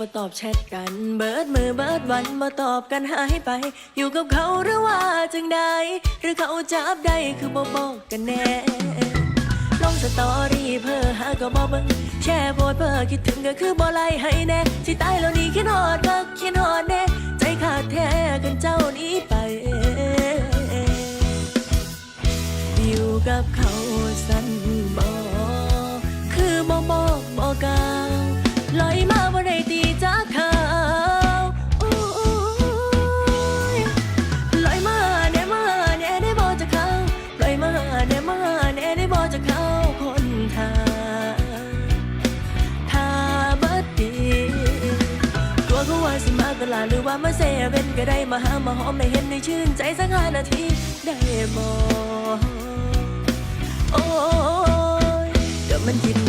บ่ตอบแชทกัน เบิดมือเบิดวันบ่ตอบกันหายไป อยู่กับเขาหรือว่าจังใดหรือเขาจับได้คือบ่บอกกันแน่ลงสตอรี่เพ้อหาก็บ่เบิ่งแชร์โพสเพ้อคิดถึงก็คือบ่ไล่ให้แน่ที่ตายแล้วนี่คิดหอดก็คิดหอดแน่ใจขาดแท้กันเจ้านี้ไปอยู่กับเขาสั้นบ่คือบ่บอกบ่กา มาหามาหอมไม่เห็นได้ชื่นใจสักห้านาทีได้บอกโอ้ยก็มันคิด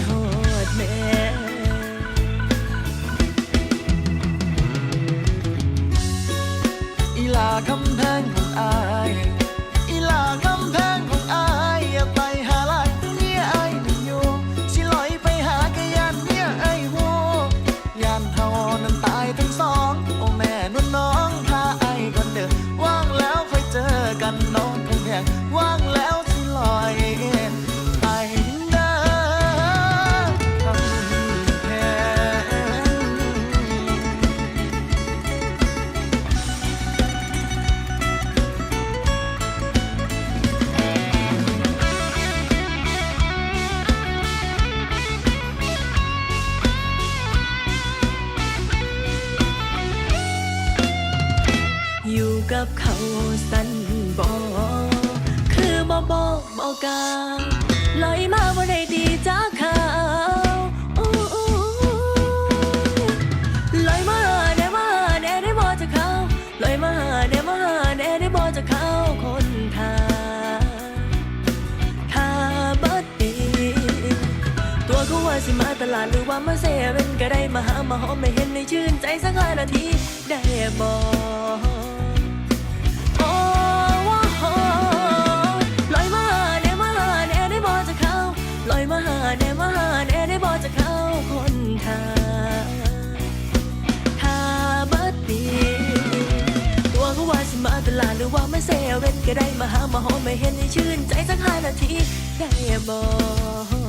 มาหามาหอมไม่เห็นให้ชื่นใจสักห้านาทีได้บอก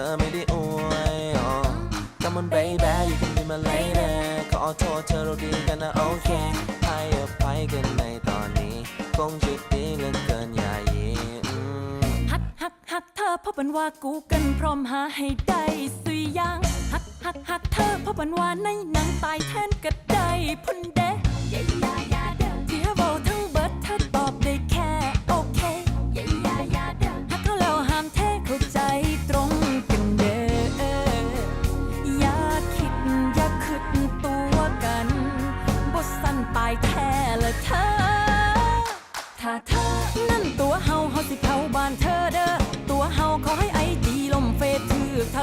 ธอไม่ได้อวยอ๋อ Come on baby you can be my lady ขอโทษเธอเราดีกันนะโอเคให้อภัยกันในตอนนี้ คงจะดีเหลือเกินอย่ายีอืมหักหักหักเธอเพราะเป็นว่ากูกันพร้อมหาให้ได้สุยยางหักหักหักเธอเพราะเป็นว่าในหนังตายแทนก็ได้พุ่นเดย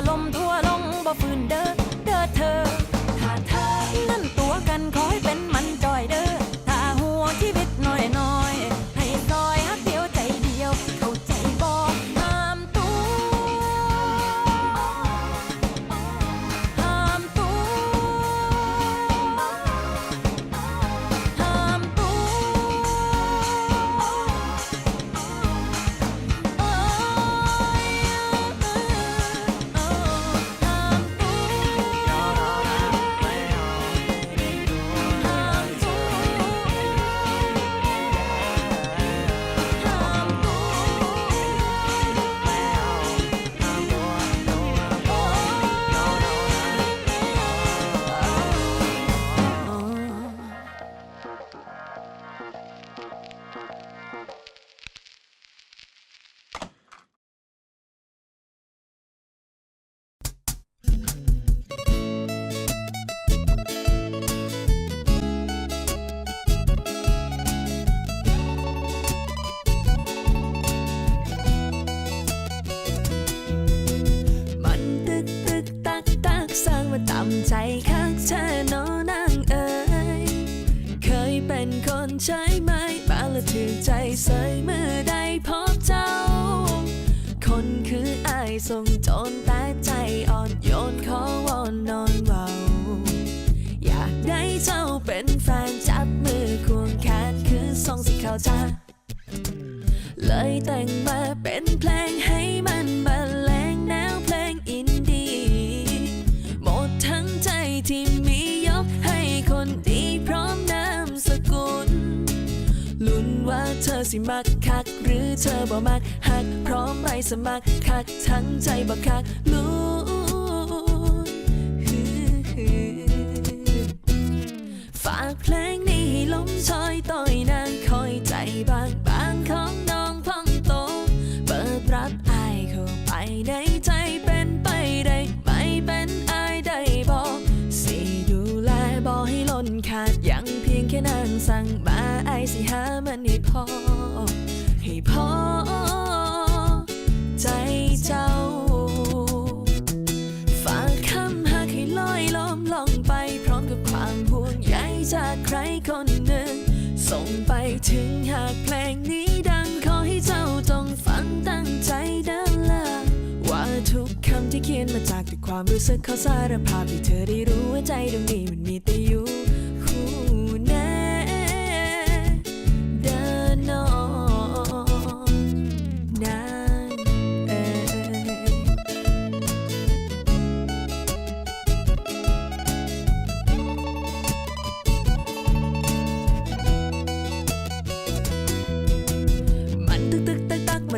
ลมทั่วลงบ่ฟื้นเด้อเด้อ แต่งมาเป็นเพลงให้มันบรรเลงแนวเพลงอินดี้หมดทั้งใจที่มียกให้คนดีพร้อมนามสกุล ลุ้นว่าเธอสิมักคัก หรือเธอบ่มักหักพร้อมไปสมัครคักทั้งใจบ่คักลุ้นฝากเพลงนี้ให้ลมชอยต่อยนางคอยใจบางบางของ สั่งมาไอสิหามันให้พอ ให้พอ ใจเจ้า ฝากคำหากให้ลอยล้อมลองไป พร้อมกับความห่วงใยจากใครคนหนึ่ง ส่งไปถึงหากเพลงนี้ดังขอให้เจ้าจงฟังตั้งใจเดินละว่าทุกคำที่เขียนมาจากแต่ความรู้สึกขอสารภาพให้เธอได้รู้ว่าใจตรงนี้มันมีแต่อยู่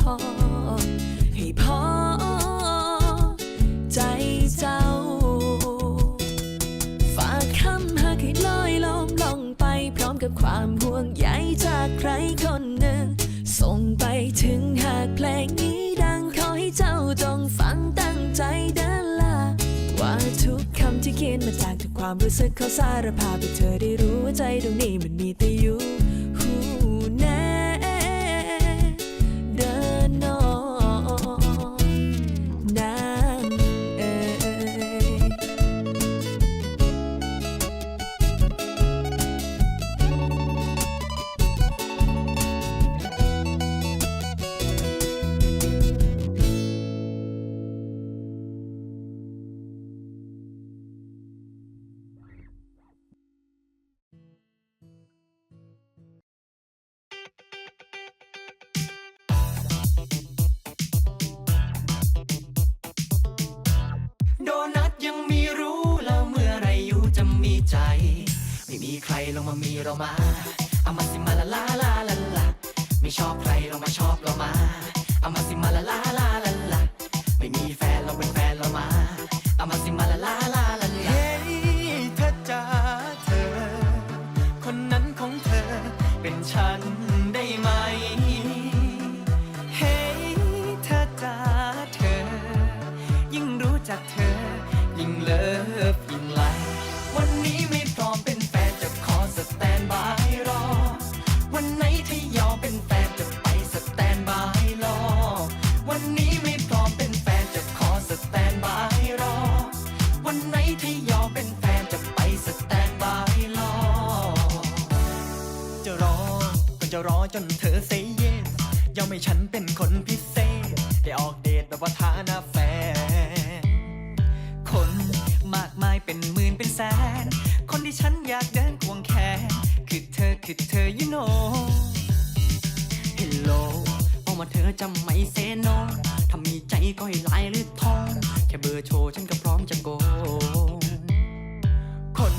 พอให้พ่อ ใจเจ้า ฝากคำหักให้ลอยลมลงไป พร้อมกับความห่วงใยจากใครคนหนึ่ง ส่งไปถึงหากเพลงนี้ดังขอให้เจ้าจงฟังตั้งใจเดินละว่าทุกคำที่เขียนมาจากทุกความรู้สึกเขาสารภาพให้เธอได้รู้ว่าใจดวงนี้มันมีแต่อยู่ ลงมามีเรามาเอามาสิมาละลาลาลาลาไม่ชอบใครลงมาชอบเรามาเอามาสิมาละลาลาลาลาไม่มีแฟนเราเป็นแฟนเรามาเอามาสิมาละลาลาลาลาเฮ้เธอจ้าเธอ คนนั้นของเธอเป็นฉัน ก็พร้อมจะโกงคน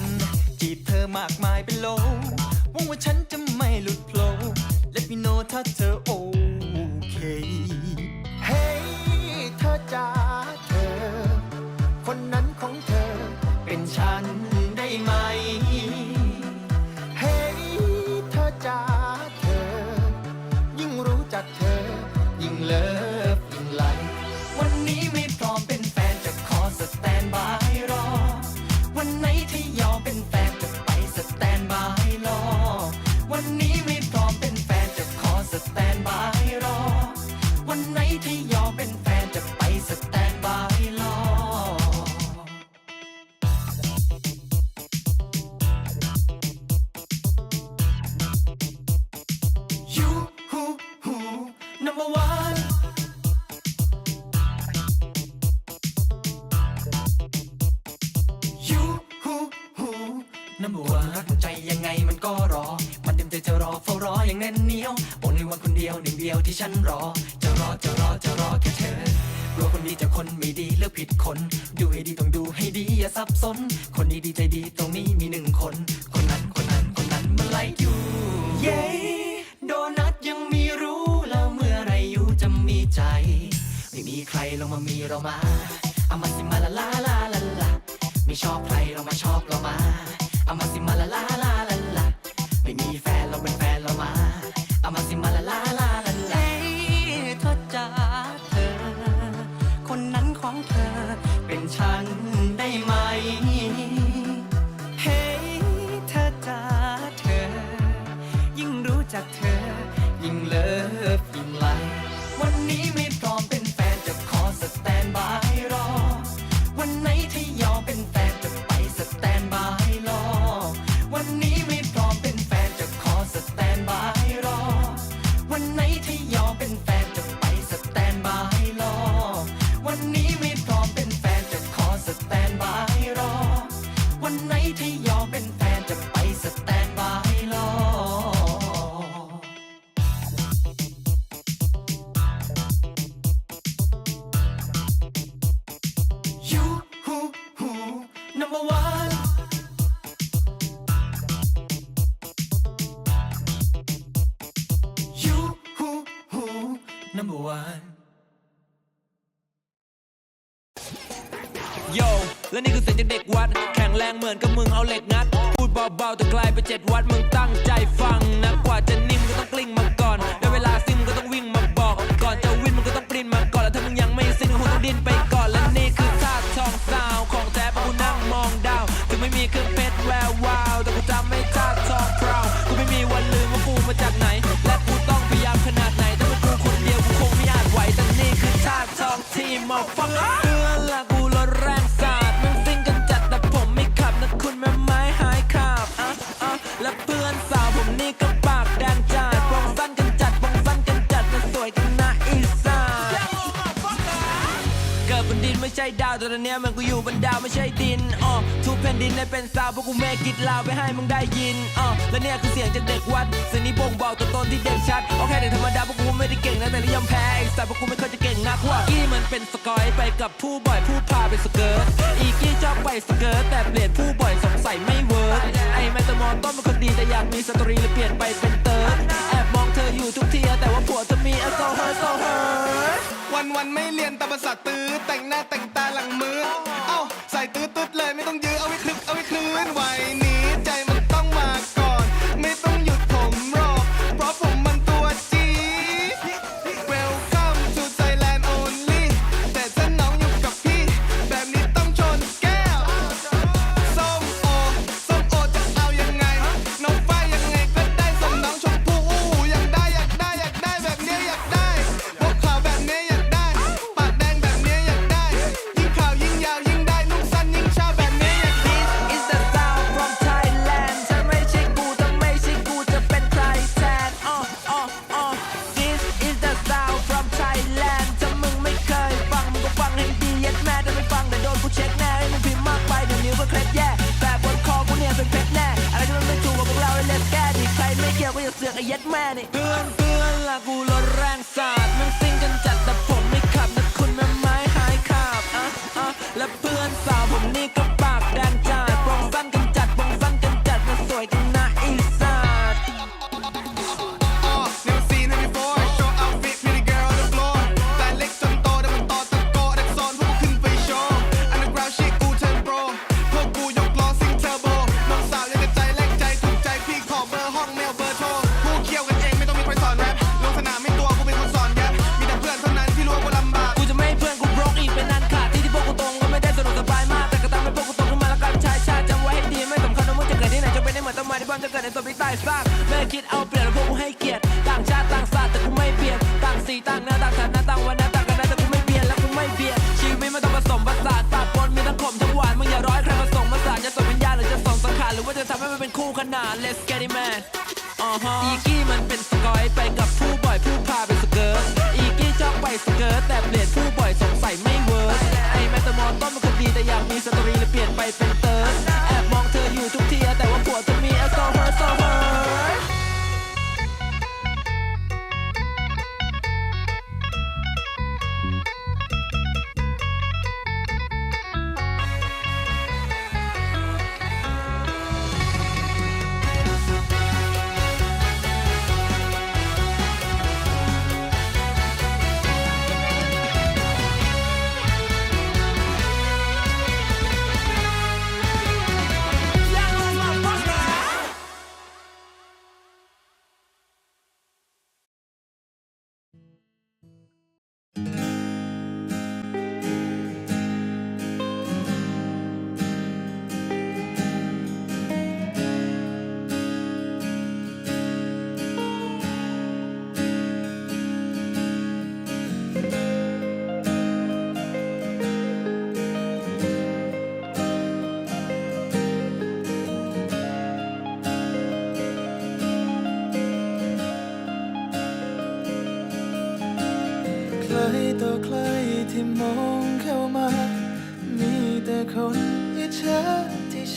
จีบเธอมากมายเป็นโลหวังว่าฉันจะไม่หลุดโผล่ Let me know ถ้าเธอโอ number one ยูฮูฮูน้ำบัวรักใจยังไงมันก็รอ มันเต็มใจจะรอเฝ้ารออย่างแน่นเหนียวโอนในวันคนเดียวหนึ่งเดียวที่ฉันรอ จะรอจะรอจะรอแค่เธอกลัวคนดีจะคนไม่ดีเลือกผิดคน ดูให้ดีต้องดูให้ดีอย่าสับสน คนดีดีใจดีตรงนี้มีหนึ่งคน เรามาเอามาสิมาละลาลาลาลาไม่ชอบใครเรามาชอบเรามาเอา โยและนี่คือเสียงจากเด็กวัด แข็งแรงเหมือนกับมึงเอาเหล็กงัด พูดเบาๆแต่กลายไปเจ็ดวัดมึงตั้งใจฟังนะกว่าจะนิ่มก็ต้องกลิ้งมาก่อนได้เวลาซิมก็ต้องวิ่งมาบอก ก่อนจะวิ่งมันก็ต้องปรินมาก่อนแล้วถ้ามึงยังไม่ซิงก็คงต้องดิ้นไปก่อนและนี่คือท่าทองสาวของแท้ปะกูนั่งมองดาวถึงไม่มีเครื่องเพชรแวววาวแต่กูจำไม่ท่าทองพราวกูไม่มีวันลืมว่ากูมาจากไหน และกูต้องพยายามขนาดไหนถ้าเป็นกูคนเดียวกูคงไม่อาจไหวแต่นี่คือท่าทองที่มอฟัง ใจดาวแต่ตอนนี้มันกูอยู่บนดาวไม่ใช่ดินอ๋อทุกแผ่นดินได้เป็นสาวเพราะกูแม่กิดลาวไปให้มึงได้ยินอ๋อและเนี่ยคือเสียงจากเด็กวัดเสียงนี้บ่งบอกตัวตนที่เด่นชัดโอเคเด็กธรรมดาพวกกูไม่ได้เก่งนะแต่เรยอมแพ้ไสัตว์พวกกูไม่ค่อยจะเก่งนักว่ากี้มันเป็นสกอยไปกับผู้บ่อยผู้พาไปสเกิร์ตอีกี้ชอบไปสเกิร์ตแต่เปลี่ยนผู้บ่อยสงสัยไม่เวิร์ดไอ้แมตมอต้นเป็นคนดีแต่อยากมีสตรีเลยเปลี่ยนไปเป็นเติร์ดแอบมองเธออยู่ทุกทีแต่ว่าผัวจะมีอโซเฮอร์โซเฮอร์วันวันไม่เรียนแต่ภาษาตื้อแต่งหน้าแต่ง อีกี้มันเป็นสกอยไปกับผู้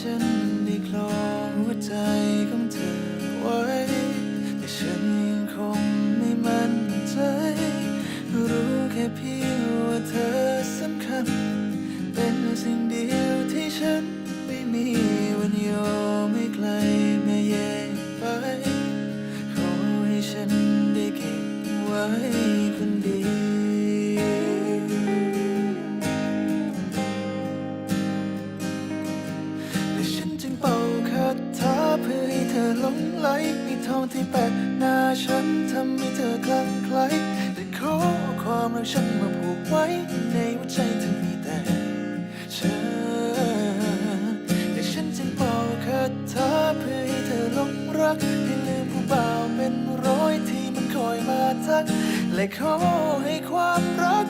ฉันได้คลองหัวใจของเธอไว้ แต่ฉันคงไม่มั่นใจ รู้แค่เพียงว่าเธอสำคัญ เป็นสิ่งเดียวที่ฉันไม่มีวันยอมไม่ไกลไม่แยกไป ขอให้ฉันได้เก็บไว้ ที่แปะหน้าฉันทำให้เธอคลั่งไคล้แต่ขอความรักฉันมาผูกไว้ ในหัวใจเธอมีแต่เธอแต่ฉันจึงเป่าคาถาเพื่อให้เธอหลงรักให้ลืมผู้บ่าวเป็นร้อยที่มันคอยมาทัก และขอให้ความรัก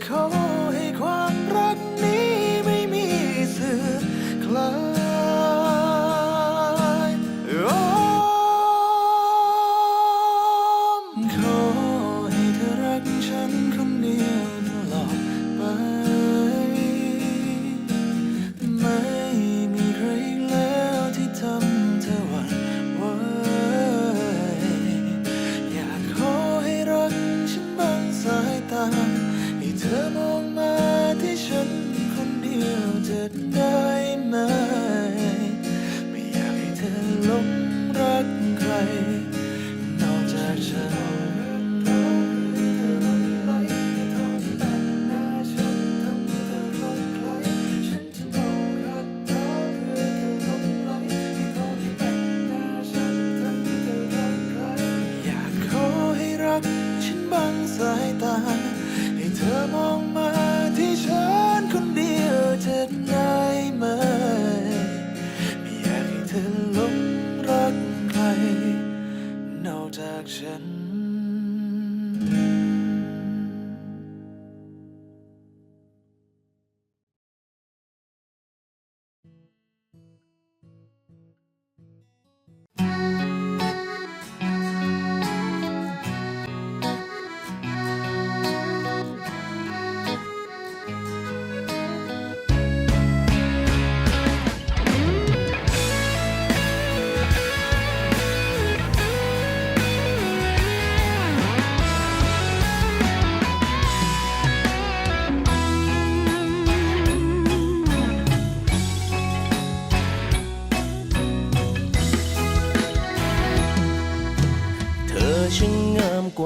และ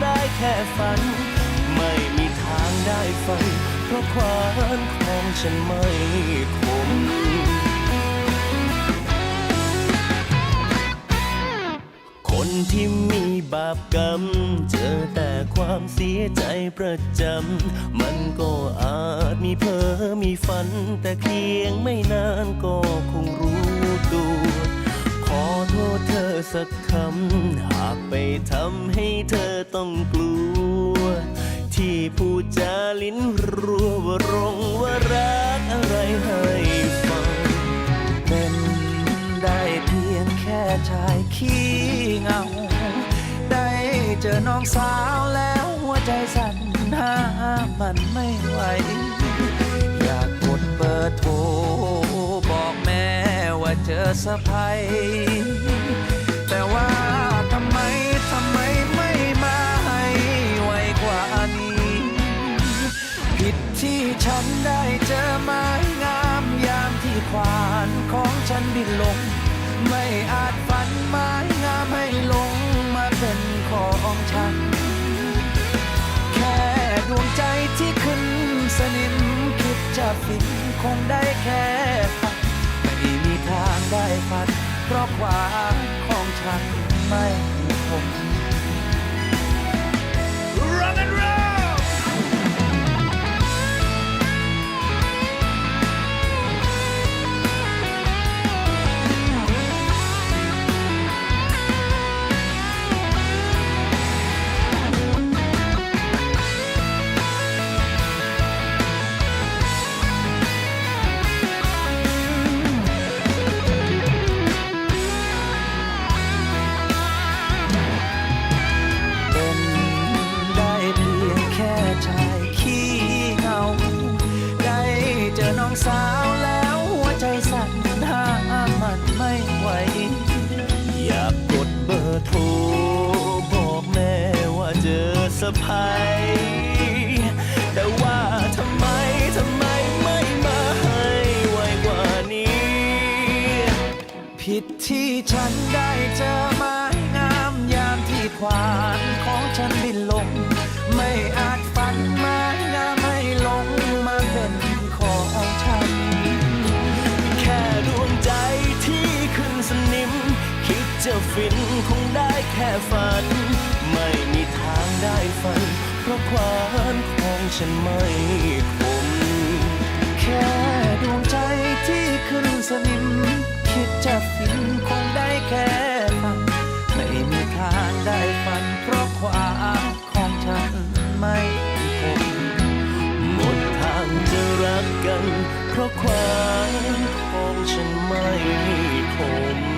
ได้แค่ฝัน ไม่มีทางได้ฟัง เพราะความของฉันไม่คมคนที่มีบาปกรรม เจอแต่ความเสียใจประจำ มันก็อาจมีเพ้อมีฝัน แต่เพียงไม่นานก็คงรู้ตัว อโทษเธอสักคำ หากไปทำให้เธอต้องกลัว ที่พูดจาลิ้นรัวว่ารงว่ารักอะไรให้ฟัง เป็นได้เพียงแค่ชายขี้เงา ได้เจอน้องสาว สะพายแต่ว่าทำไมทำไมไม่มาให้ไวกว่านี้ ผิดที่ฉันได้เจอไม้งามยามที่ควานของฉันบินลง ไม่อาจฝันไม้งามให้ลงมาเป็นของฉัน แค่ดวงใจที่ขึ้นสนิมคิดจะฟินคงได้แค่ ได้ฝันเพราะความของฉันไม่คม ที่ฉันได้เจอไม้งามยามที่ควานของฉันบินลง ไม่อาจฝันไม้งามให้ลงมาเป็นของฉัน แค่ดวงใจที่ขึ้นสนิม คิดจะฟินคงได้แค่ฝัน ไม่มีทางได้ฝัน เพราะความของฉันไม่คมแค่ดวงใจที่ขึ้นสนิม จะฟินคงได้แค่ฟังไม่มีทางได้ฟัน เพราะความของฉันไม่คงหมดทางจะรักกัน เพราะความของฉันไม่คง